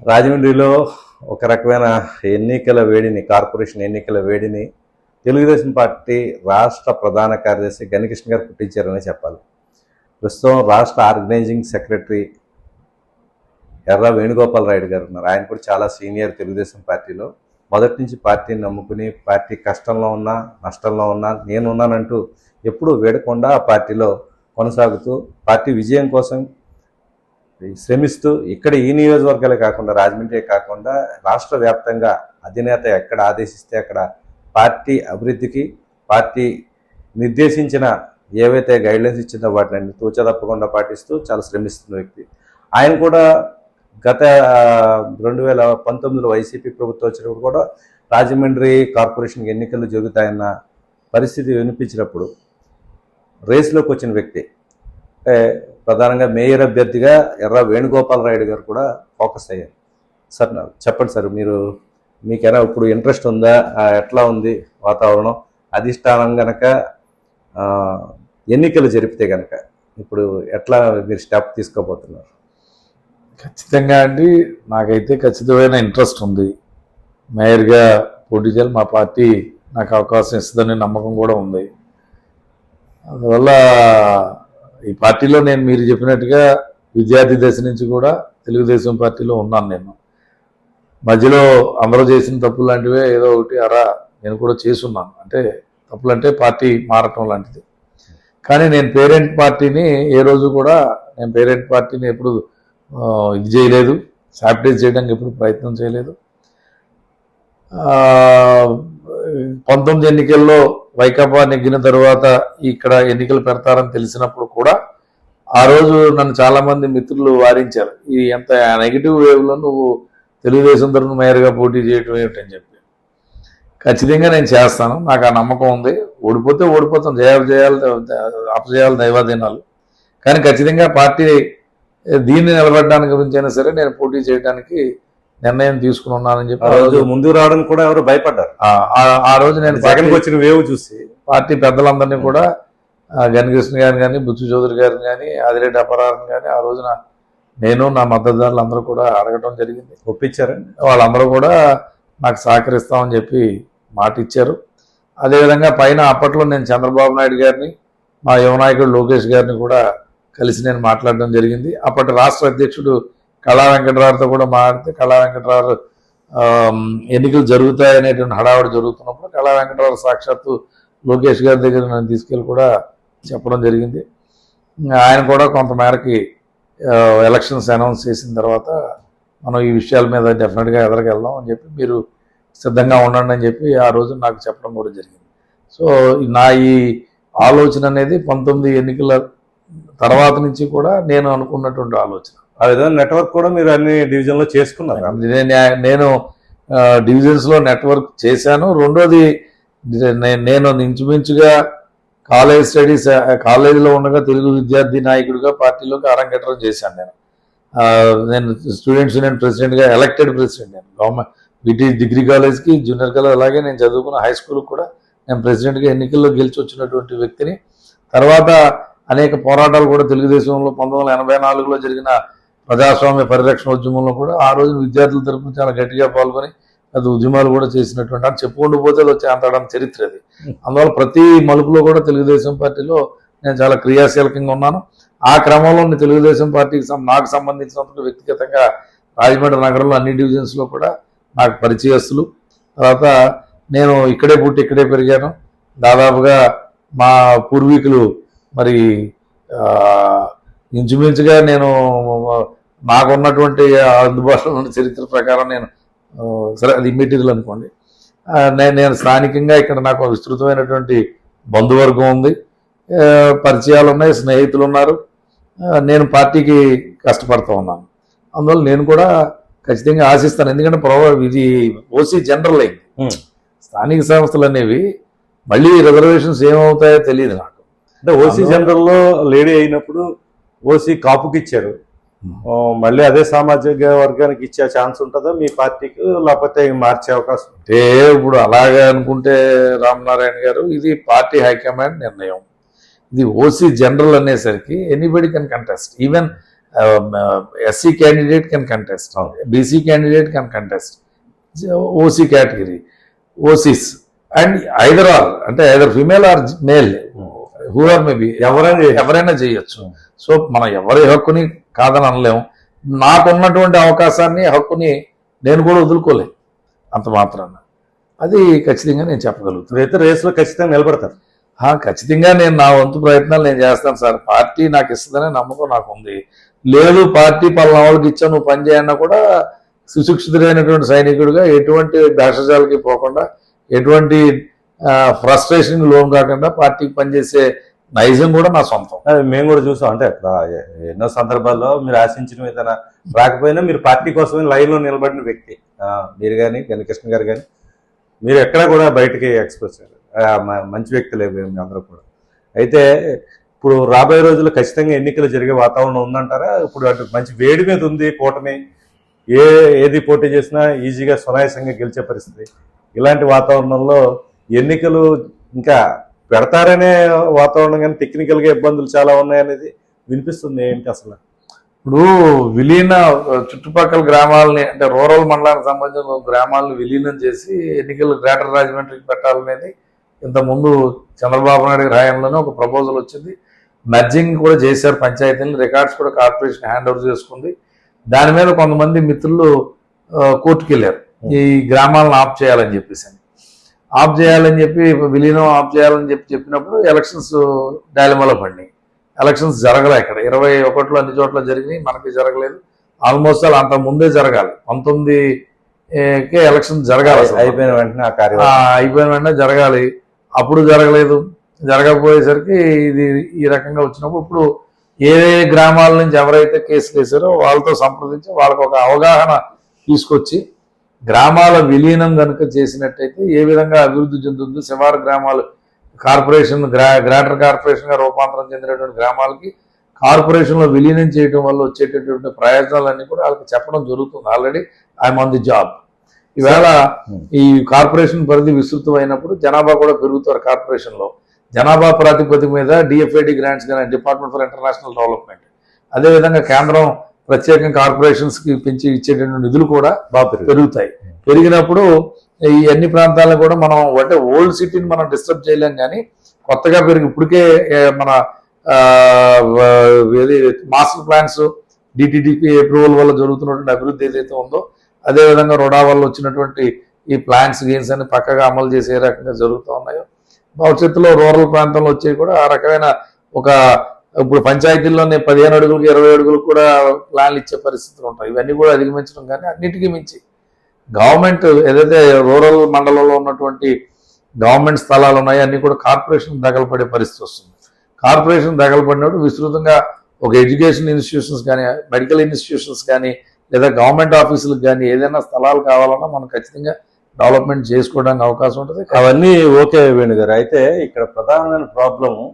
రాజమండ్రిలో ఒక రకమైన ఎన్నికల వేడిని కార్పొరేషన్ ఎన్నికల వేడిని తెలుగుదేశం పార్టీ రాష్ట్ర ప్రధాన కార్యదర్శి గణకృష్ణ గారు పుట్టించారని చెప్పాలి. ప్రస్తుతం రాష్ట్ర ఆర్గనైజింగ్ సెక్రటరీ ఎర్ర వేణుగోపాల్ రాయుడు గారు ఉన్నారు. ఆయన కూడా చాలా సీనియర్ తెలుగుదేశం పార్టీలో. మొదటి నుంచి పార్టీని నమ్ముకుని పార్టీ కష్టంలో ఉన్నా నష్టంలో ఉన్నా నేను ఉన్నానంటూ ఎప్పుడూ వేడకుండా ఆ పార్టీలో కొనసాగుతూ పార్టీ విజయం కోసం శ్రమిస్తూ ఇక్కడ ఈ నియోజకవర్గాలే కాకుండా రాజమండ్రి కాకుండా రాష్ట్ర వ్యాప్తంగా అధినేత ఎక్కడ ఆదేశిస్తే అక్కడ పార్టీ అభివృద్ధికి పార్టీ నిర్దేశించిన ఏవైతే గైడ్లైన్స్ ఇచ్చిందో వాటిని తూచ తప్పకుండా పాటిస్తూ చాలా శ్రమిస్తున్న వ్యక్తి. ఆయన కూడా గత రెండు వేల పంతొమ్మిదిలో వైసీపీ ప్రభుత్వం వచ్చినప్పుడు కూడా రాజమండ్రి కార్పొరేషన్ ఎన్నికలు జరుగుతాయన్న పరిస్థితి వినిపించినప్పుడు రేసులోకి వచ్చిన వ్యక్తి. అంటే ప్రధానంగా మేయర్ అభ్యర్థిగా ఎర్ర వేణుగోపాల్ రాయుడు గారు కూడా ఫోకస్ అయ్యారు. సార్ చెప్పండి సార్ మీరు మీకైనా ఇప్పుడు ఇంట్రెస్ట్ ఉందా? ఎట్లా ఉంది వాతావరణం? అధిష్టానం గనక ఎన్నికలు జరిపితే గనక ఇప్పుడు ఎట్లా మీరు స్టెప్ తీసుకోబోతున్నారు? ఖచ్చితంగా అండి నాకైతే ఖచ్చితమైన ఇంట్రెస్ట్ ఉంది. మేయర్గా పోటీ చేయాలి మా పార్టీ నాకు అవకాశం ఇస్తుందనే నమ్మకం కూడా ఉంది. అందువల్ల ఈ పార్టీలో నేను మీరు చెప్పినట్టుగా విద్యార్థి దశ నుంచి కూడా తెలుగుదేశం పార్టీలో ఉన్నాను నేను. మధ్యలో అందరూ చేసిన తప్పులు లాంటివే ఏదో ఒకటి అరా నేను కూడా చేసున్నాను. అంటే తప్పులంటే పార్టీ మారటం లాంటిది. కానీ నేను పేరెంట్ పార్టీని ఏ రోజు కూడా నేను పేరెంట్ పార్టీని ఎప్పుడు ఇది చేయలేదు. సాపిటైజ్ చేయడానికి ఎప్పుడు ప్రయత్నం చేయలేదు. పంతొమ్మిది ఎన్నికల్లో వైకాపా నెగ్గిన తర్వాత ఇక్కడ ఎన్నికలు పెడతారని తెలిసినప్పుడు కూడా ఆ రోజు నన్ను చాలామంది మిత్రులు వారించారు. ఈ ఎంత నెగిటివ్ వేవ్లో నువ్వు తెలుగుదేశం తరఫున మేయర్గా పోటీ చేయటం ఏమిటని చెప్పి. ఖచ్చితంగా నేను చేస్తాను. నాకు ఆ నమ్మకం ఉంది. ఓడిపోతే ఓడిపోతాం. జయాలు జయాలు అపజయాలు దైవాధీనాలు. కానీ ఖచ్చితంగా పార్టీ దీన్ని నిలబడడానికి గురించి అయినా సరే నేను పోటీ చేయడానికి నిర్ణయం తీసుకుని ఉన్నానని చెప్పి ఆ రోజు ముందుకు రావడానికి కూడా ఎవరు భయపడ్డారు? ఆ- రోజు నేను జగన్కి వచ్చిన వేవ్ చూసి. పార్టీ పెద్దలందరినీ కూడా ఆ, గణకృష్ణ గారిని కానీ బుచ్చు చౌదరి గారిని కానీ ఆదిరెడ్డి అపరాన్ని కానీ ఆ రోజున నేను నా మద్దతుదారులు అందరూ కూడా అడగటం జరిగింది. ఒప్పించారండి? వాళ్ళందరూ కూడా నాకు సహకరిస్తామని చెప్పి మాట ఇచ్చారు. అదేవిధంగా పైన అప్పట్లో నేను చంద్రబాబు నాయుడు గారిని మా యువనాయకుడు లోకేష్ గారిని కూడా కలిసి నేను మాట్లాడడం జరిగింది. అప్పటి రాష్ట్ర అధ్యక్షుడు కళా వెంకటరావుతో కూడా మాట్లాడితే కళా వెంకటరావు ఎన్నికలు జరుగుతాయనేటువంటి హడావుడి జరుగుతున్నప్పుడు కళా వెంకటరావు సాక్షాత్తు లోకేష్ గారి దగ్గర నన్ను తీసుకెళ్ళి కూడా చెప్పడం జరిగింది. ఆయన కూడా కొంతమేరకి ఎలక్షన్స్ అనౌన్స్ చేసిన తర్వాత మనం ఈ విషయాల మీద డెఫినెట్గా ఎదరికెళ్దాం అని చెప్పి మీరు సిద్ధంగా ఉండండి అని చెప్పి ఆ రోజు నాకు చెప్పడం కూడా జరిగింది. సో నా ఈ ఆలోచన అనేది పంతొమ్మిది ఎన్నికల తర్వాత నుంచి కూడా నేను అనుకున్నటువంటి ఆలోచన. ఆ విధంగా నెట్వర్క్ కూడా మీరు అన్ని డివిజన్లో చేసుకున్నారు? నేను- నేను నెట్వర్క్ చేశాను. రెండోది నేను ఇంచుమించుగా కాలేజ్ స్టడీస్ కాలేజీలో ఉండగా తెలుగు విద్యార్థి నాయకుడిగా పార్టీలోకి అరంగేట్రం చేశాను నేను. నేను స్టూడెంట్స్ యూనియన్ ప్రెసిడెంట్గా ఎలక్టెడ్ ప్రెసిడెంట్ నేను. గవర్నమెంట్ బీటీ డిగ్రీ కాలేజ్కి జూనియర్ కాలేజ్ అలాగే నేను చదువుకున్న హై స్కూల్కి కూడా నేను ప్రెసిడెంట్గా ఎన్నికల్లో గెలిచి వచ్చినటువంటి వ్యక్తిని. తర్వాత అనేక పోరాటాలు కూడా తెలుగుదేశంలో పంతొమ్మిది వందల ఎనభై నాలుగులో జరిగిన ప్రజాస్వామ్య పరిరక్షణ ఉద్యమంలో కూడా ఆ రోజు విద్యార్థుల తరపున చాలా గట్టిగా పాల్గొని అది ఉద్యమాలు కూడా చేసినటువంటి అని చెప్పుకుంటూ పోతే అది వచ్చే అంతడం చరిత్ర అది. అందువల్ల ప్రతి మలుపులో కూడా తెలుగుదేశం పార్టీలో నేను చాలా క్రియాశీలకంగా ఉన్నాను. ఆ క్రమంలో నేను తెలుగుదేశం పార్టీకి నాకు సంబంధించినంత వ్యక్తిగతంగా రాజమండ్రి నగరంలో అన్ని డివిజన్స్లో కూడా నాకు పరిచయస్తులు. తర్వాత నేను ఇక్కడే పుట్టి ఇక్కడే పెరిగాను. దాదాపుగా మా పూర్వీకులు మరి ఇంచుమించుగా నేను నాకున్నటువంటి అందుబాటులో ఉన్న చరిత్ర ప్రకారం నేను సరే అది ఇమ్మీడియల్ అనుకోండి. నేను నేను స్థానికంగా ఇక్కడ నాకు విస్తృతమైనటువంటి బంధువర్గం ఉంది. పరిచయాలు ఉన్నాయి స్నేహితులు ఉన్నారు. నేను పార్టీకి కష్టపడుతూ ఉన్నాను. అందువల్ల నేను కూడా ఖచ్చితంగా ఆశిస్తాను. ఎందుకంటే ప్రభావ ఇది ఓసీ జనరల్ అయింది. స్థానిక సంస్థలు అనేవి మళ్ళీ రిజర్వేషన్స్ ఏమవుతాయో తెలియదు నాకు. అంటే ఓసీ జనరల్లో లేడీ అయినప్పుడు ఓసీ కాపుకి ఇచ్చారు ఆ, మళ్ళీ అదే సామాజిక వర్గానికి ఇచ్చే ఛాన్స్ ఉంటుందా? మీ పార్టీకి లేకపోతే మార్చే అవకాశం అంటే ఇప్పుడు అలాగే అనుకుంటే రామనారాయణ గారు ఇది పార్టీ హైకమాండ్ నిర్ణయం. ఇది ఓసీ జనరల్ అనేసరికి anybody can contest even SC candidate can contest. BC candidate can contest OC category OCs and either or అంటే either female or male who are maybe ఎవరైనా. ఎవరైనా చేయొచ్చు. సో మనం ఎవరి హక్కుని కాదని అనలేము. నాకున్నటువంటి అవకాశాన్ని హక్కుని నేను కూడా వదులుకోలేను అంత మాత్రాన. అది ఖచ్చితంగా నేను చెప్పగలుగుతాను. రైతు రేసులో ఖచ్చితంగా నిలబడతారు. ఖచ్చితంగా నేను నా వంతు ప్రయత్నాలు నేను చేస్తాను సార్. పార్టీ నాకు ఇస్తుందనే నమ్మకం నాకు ఉంది. లేదు పార్టీ పలానా వాళ్ళకి ఇచ్చా నువ్వు పని చేయన్నా కూడా సుశిక్షితుడైనటువంటి సైనికుడిగా ఎటువంటి భేషజాలకి పోకుండా ఎటువంటి ఫ్రస్ట్రేషన్ లోన్ కాకుండా పార్టీకి పనిచేసే నైజం కూడా నా సొంతం. మేము కూడా చూసాం. అంటే ఎన్నో సందర్భాల్లో మీరు ఆశించిన ఏదైనా రాకపోయినా మీరు పార్టీ కోసమే లైన్లో నిలబడిన వ్యక్తి. మీరు కానీ గణకృష్ణ గారు కానీ మీరు ఎక్కడ కూడా బయటకి ఎక్స్ప్రెస్ మంచి వ్యక్తులే మేము మీ అందరూ కూడా. అయితే ఇప్పుడు రాబోయే రోజుల్లో ఖచ్చితంగా ఎన్నికలు జరిగే వాతావరణం ఉందంటారా? ఇప్పుడు అటు మంచి వేడి మీద ఉంది కూటమి. ఏ ఏది పోటీ చేసినా ఈజీగా సునాయాసంగా గెలిచే పరిస్థితి. ఇలాంటి వాతావరణంలో ఎన్నికలు ఇంకా పెడతారనే వాతావరణం కానీ టెక్నికల్గా ఇబ్బందులు చాలా ఉన్నాయనేది వినిపిస్తుంది ఏంటి అసలు? ఇప్పుడు విలీన చుట్టుపక్కల గ్రామాలని అంటే రూరల్ మండలానికి సంబంధించిన గ్రామాలను విలీనం చేసి ఎన్నికలు గ్రేటర్ రాజమండ్రికి పెట్టాలనేది ఇంతకుముందు చంద్రబాబు నాయుడు హయాంలోనే ఒక ప్రపోజల్ వచ్చింది. మెర్జింగ్ కూడా చేశారు పంచాయతీని రికార్డ్స్ కూడా కార్పొరేషన్ హ్యాండ్ ఓవర్ చేసుకుంది. దాని మీద కొంతమంది మిత్రులు ఆ, కోర్టుకి వెళ్ళారు. ఈ గ్రామాలను ఆఫ్ చేయాలని చెప్పేసి. ఆఫ్ చేయాలని చెప్పి విలీనం ఆఫ్ చేయాలని చెప్పి చెప్పినప్పుడు ఎలక్షన్స్ డైలమాలో పడినాయి. ఎలక్షన్స్ జరగలే ఇక్కడ ఇరవై ఒకటిలో అన్ని చోట్ల జరిగినాయి మనకి జరగలేదు. ఆల్మోస్ట్ అలా అంత ముందే జరగాలి. పంతొమ్మిది ఏ, కే ఎలక్షన్ జరగాలి. అయిపోయిన వెంటనే అయిపోయిన వెంటనే జరగాలి. అప్పుడు జరగలేదు. జరగకపోయేసరికి ఇది ఈ రకంగా వచ్చినప్పుడు ఇప్పుడు ఏ ఏ గ్రామాల నుంచి ఎవరైతే కేసులు వేసారో వాళ్ళతో సంప్రదించి వాళ్ళకి ఒక అవగాహన తీసుకొచ్చి గ్రామాల విలీనం కనుక చేసినట్టయితే ఏ విధంగా అభివృద్ధి చెందుతుందో శివారు గ్రామాలు కార్పొరేషన్ గ్రా గ్రేటర్ కార్పొరేషన్గా రూపాంతరం చెందినటువంటి గ్రామాలకి కార్పొరేషన్లో విలీనం చేయడం వల్ల వచ్చేటటువంటి ప్రయోజనాలన్నీ కూడా వాళ్ళకి చెప్పడం జరుగుతుంది already. I'm on the job. ఈవేళ ఈ కార్పొరేషన్ పరిధి విస్తృతమైనప్పుడు జనాభా కూడా పెరుగుతారు కార్పొరేషన్లో. జనాభా ప్రాతిపదిక మీద డిఎఫ్ఐడి గ్రాంట్స్ కానీ డిపార్ట్మెంట్ ఫర్ ఇంటర్నేషనల్ డెవలప్మెంట్. అదేవిధంగా కేంద్రం ప్రత్యేకంగా కార్పొరేషన్స్కి పెంచి ఇచ్చేటువంటి నిధులు కూడా బాగా. పెరుగుతాయి పెరిగినప్పుడు ఈ అన్ని ప్రాంతాలను కూడా మనం అంటే ఓల్డ్ సిటీని మనం డిస్టర్బ్ చేయలేం కానీ కొత్తగా పెరిగి ఇప్పటికే మన ఏది మాస్టర్ ప్లాన్స్ డిటిడిపి అప్రూవల్ వల్ల జరుగుతున్నటువంటి అభివృద్ధి ఏదైతే ఉందో అదేవిధంగా రుడా వల్ల వచ్చినటువంటి ఈ ప్లాన్స్ గేమ్స్ అన్ని పక్కగా అమలు చేసే ఏ రకంగా జరుగుతూ ఉన్నాయో భవిష్యత్తులో రూరల్ ప్రాంతంలో వచ్చేవి కూడా ఆ రకమైన ఒక ఇప్పుడు పంచాయతీల్లోనే పదిహేను అడుగులకు ఇరవై అడుగులకు కూడా ప్లాన్లు ఇచ్చే పరిస్థితులు ఉంటాయి. ఇవన్నీ కూడా అధిగమించడం కానీ అన్నిటికీ మించి. గవర్నమెంట్ ఏదైతే రూరల్ మండలంలో ఉన్నటువంటి గవర్నమెంట్ స్థలాలు ఉన్నాయో అన్నీ కూడా కార్పొరేషన్ దగలపడే పరిస్థితి వస్తుంది. కార్పొరేషన్ దగలపడినప్పుడు విస్తృతంగా ఒక ఎడ్యుకేషన్ ఇన్స్టిట్యూషన్స్ కానీ మెడికల్ ఇన్స్టిట్యూషన్స్ కానీ లేదా గవర్నమెంట్ ఆఫీసులకు కానీ ఏదైనా స్థలాలు కావాలన్నా మనం ఖచ్చితంగా డెవలప్మెంట్ చేసుకోవడానికి అవకాశం ఉంటుంది. అవన్నీ ఓకే వేణుగారు. అయితే ఇక్కడ ప్రధానమైన problem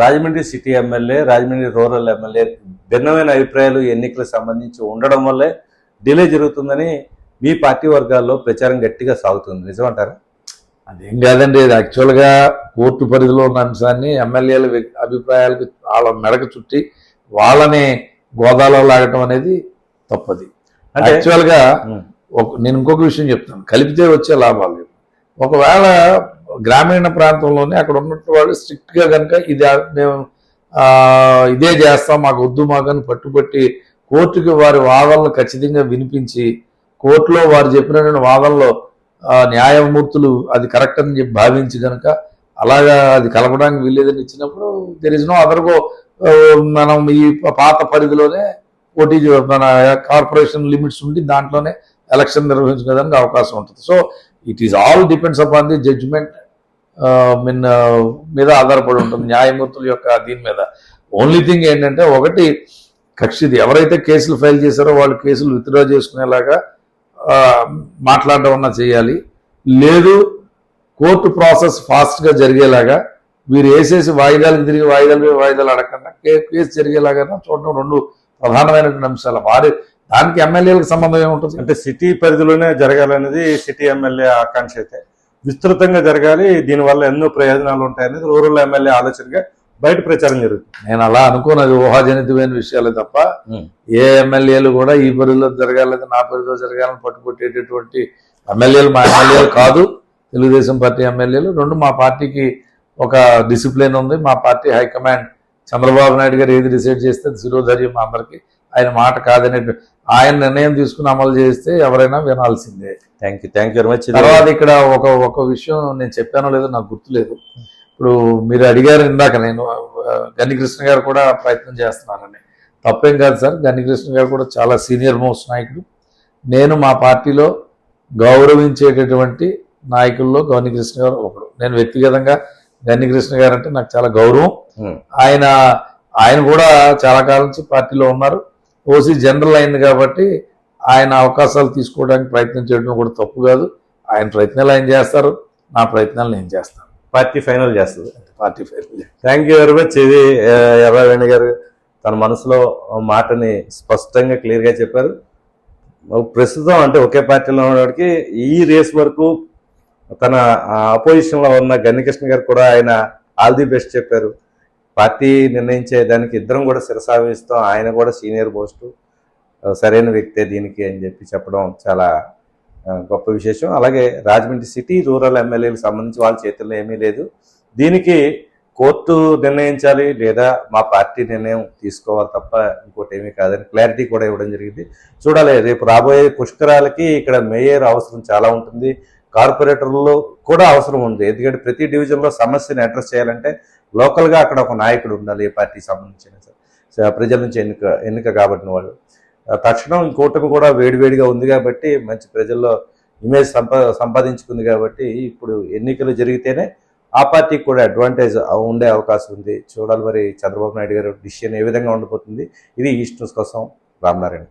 Rajahmundry city MLA Rajahmundry rural MLA భిన్నమైన అభిప్రాయాలు ఎన్నికలకు సంబంధించి ఉండడం వల్లే డిలే జరుగుతుందని మీ పార్టీ వర్గాల్లో ప్రచారం గట్టిగా సాగుతుంది. నిజమంటారా? అదేం కాదండి ఇది యాక్చువల్గా కోర్టు పరిధిలో ఉన్న అంశాన్ని ఎమ్మెల్యేల అభిప్రాయాలకు వాళ్ళ మెడకు చుట్టి వాళ్ళని గోదాలో లాగటం అనేది తప్పది. అంటే యాక్చువల్గా నేను ఇంకొక విషయం చెప్తాను. కలిపితే వచ్చే లాభాలు ఒకవేళ గ్రామీణ ప్రాంతంలోనే అక్కడ ఉన్నట్టు వాళ్ళు స్ట్రిక్ట్గా కనుక ఇది మేము ఇదే చేస్తాం మాకు వద్దు మాకు అని పట్టుబట్టి కోర్టుకి వారి వాదనలు ఖచ్చితంగా వినిపించి కోర్టులో వారు చెప్పినటువంటి వాదనలో న్యాయమూర్తులు అది కరెక్ట్ అని చెప్పి భావించి కనుక అలాగా అది కలపడానికి వీల్లేదని ఇచ్చినప్పుడు దెర్ ఇస్ నో అదర్గో మనం ఈ పాత పరిధిలోనే పోటీ మన కార్పొరేషన్ లిమిట్స్ ఉండి దాంట్లోనే ఎలక్షన్ నిర్వహించుకోవడానికి అవకాశం ఉంటుంది. So it is all depends upon the judgement mean మీద ఆధారపడి ఉంటుంది న్యాయమూర్తుల యొక్క దీని మీద. ఓన్లీ థింగ్ ఏంటంటే ఒకటి కక్షిది. ఎవరైతే కేసులు ఫైల్ చేశారో వాళ్ళు కేసులు విత్డ్రా చేసుకునేలాగా ఆ, మాట్లాడడం అన్నా చేయాలి. లేదు కోర్టు ప్రాసెస్ ఫాస్ట్గా జరిగేలాగా వీరు వేసేసి వాయిదాలకు తిరిగి వాయిదాలు మీద వాయిదాలు అడగకుండా కేసు జరిగేలాగా చూడడం రెండు ప్రధానమైనటువంటి అంశాలు. వారి దానికి ఎమ్మెల్యేలకు సంబంధం ఏముంటుంది? అంటే సిటీ పరిధిలోనే జరగాలనేది సిటీ ఎమ్మెల్యే ఆకాంక్ష అయితే. విస్తృతంగా జరగాలి. దీనివల్ల ఎన్నో ప్రయోజనాలు ఉంటాయనేది రూరల్ ఎమ్మెల్యే ఆలోచనగా బయట ప్రచారం జరుగుతుంది. నేను అలా అనుకోను అది ఊహాజనితమైన విషయాలే తప్ప. ఏ ఎమ్మెల్యేలు కూడా ఈ పరిధిలో జరగాలని నా పరిధిలో జరగాలని పట్టుకొట్టేటటువంటి ఎమ్మెల్యేలు మా ఎమ్మెల్యేలు కాదు. తెలుగుదేశం పార్టీ ఎమ్మెల్యేలు. రెండు మా పార్టీకి ఒక డిసిప్లిన్ ఉంది. మా పార్టీ హైకమాండ్ చంద్రబాబు నాయుడు గారు ఏది డిసైడ్ చేస్తే శిరోధర్యం అందరికీ. ఆయన మాట కాదనే ఆయన నిర్ణయం తీసుకుని అమలు చేస్తే ఎవరైనా వినాల్సిందే. Thank you thank you very much తర్వాత ఇక్కడ ఒక ఒక విషయం నేను చెప్పానో లేదో నాకు గుర్తులేదు. ఇప్పుడు మీరు అడిగారు ఇందాక నేను గన్నికృష్ణ గారు కూడా ప్రయత్నం చేస్తున్నారని. తప్పేం కాదు సార్ గన్నికృష్ణ గారు కూడా చాలా సీనియర్ మోస్ట్ నాయకుడు. నేను మా పార్టీలో గౌరవించేటటువంటి నాయకుల్లో గన్నికృష్ణ గారు ఒకడు. నేను వ్యక్తిగతంగా గన్నికృష్ణ గారు అంటే నాకు చాలా గౌరవం. ఆయన ఆయన కూడా చాలా కాలం నుంచి పార్టీలో ఉన్నారు. ఓసీ జనరల్ అయింది కాబట్టి ఆయన అవకాశాలు తీసుకోవడానికి ప్రయత్నం చేయడం కూడా తప్పు కాదు. ఆయన ప్రయత్నాలు ఆయన చేస్తారు నా ప్రయత్నాలు నేను చేస్తాను. పార్టీ ఫైనల్ చేస్తుంది. Party final thank you very much ఇది ఎర్రవేణి గారు తన మనసులో మాటని స్పష్టంగా క్లియర్గా చెప్పారు. ప్రస్తుతం అంటే ఒకే పార్టీలో ఉన్నవాడికి ఈ రేస్ వరకు తన అపోజిషన్లో ఉన్న గన్నికృష్ణ గారు కూడా ఆయన ఆల్ ది బెస్ట్ చెప్పారు. పార్టీ నిర్ణయించే దానికి ఇద్దరం కూడా శిరసావిస్తాం ఆయన కూడా సీనియర్ పోస్టు. సరైన వ్యక్తే దీనికి అని చెప్పి చెప్పడం చాలా గొప్ప విశేషం. అలాగే రాజమండ్రి సిటీ రూరల్ ఎమ్మెల్యేలకు సంబంధించి వాళ్ళ చేతుల్లో ఏమీ లేదు. దీనికి కోర్టు నిర్ణయించాలి లేదా మా పార్టీ నిర్ణయం తీసుకోవాలి తప్ప ఇంకోటి ఏమీ కాదని క్లారిటీ కూడా ఇవ్వడం జరిగింది. చూడాలి రేపు రాబోయే పుష్కరాలకి ఇక్కడ మేయర్ అవసరం చాలా ఉంటుంది. కార్పొరేటర్లు కూడా అవసరం ఉంది. ఎందుకంటే ప్రతి డివిజన్లో సమస్యని అడ్రస్ చేయాలంటే లోకల్గా అక్కడ ఒక నాయకుడు ఉండాలి ఏ పార్టీకి సంబంధించిన ప్రజల నుంచి ఎన్నిక ఎన్నిక కాబట్టిన వాళ్ళు తక్షణం కూటమి కూడా వేడివేడిగా ఉంది కాబట్టి మంచి ప్రజల్లో ఇమేజ్ సంపా సంపాదించుకుంది కాబట్టి ఇప్పుడు ఎన్నికలు జరిగితేనే ఆ పార్టీకి కూడా అడ్వాంటేజ్ ఉండే అవకాశం ఉంది. చూడాలి మరి చంద్రబాబు నాయుడు గారు డిసిషన్ ఏ విధంగా ఉండబోతుంది ఇది ఈస్ట్ న్యూస్ కోసం రామనారాయణ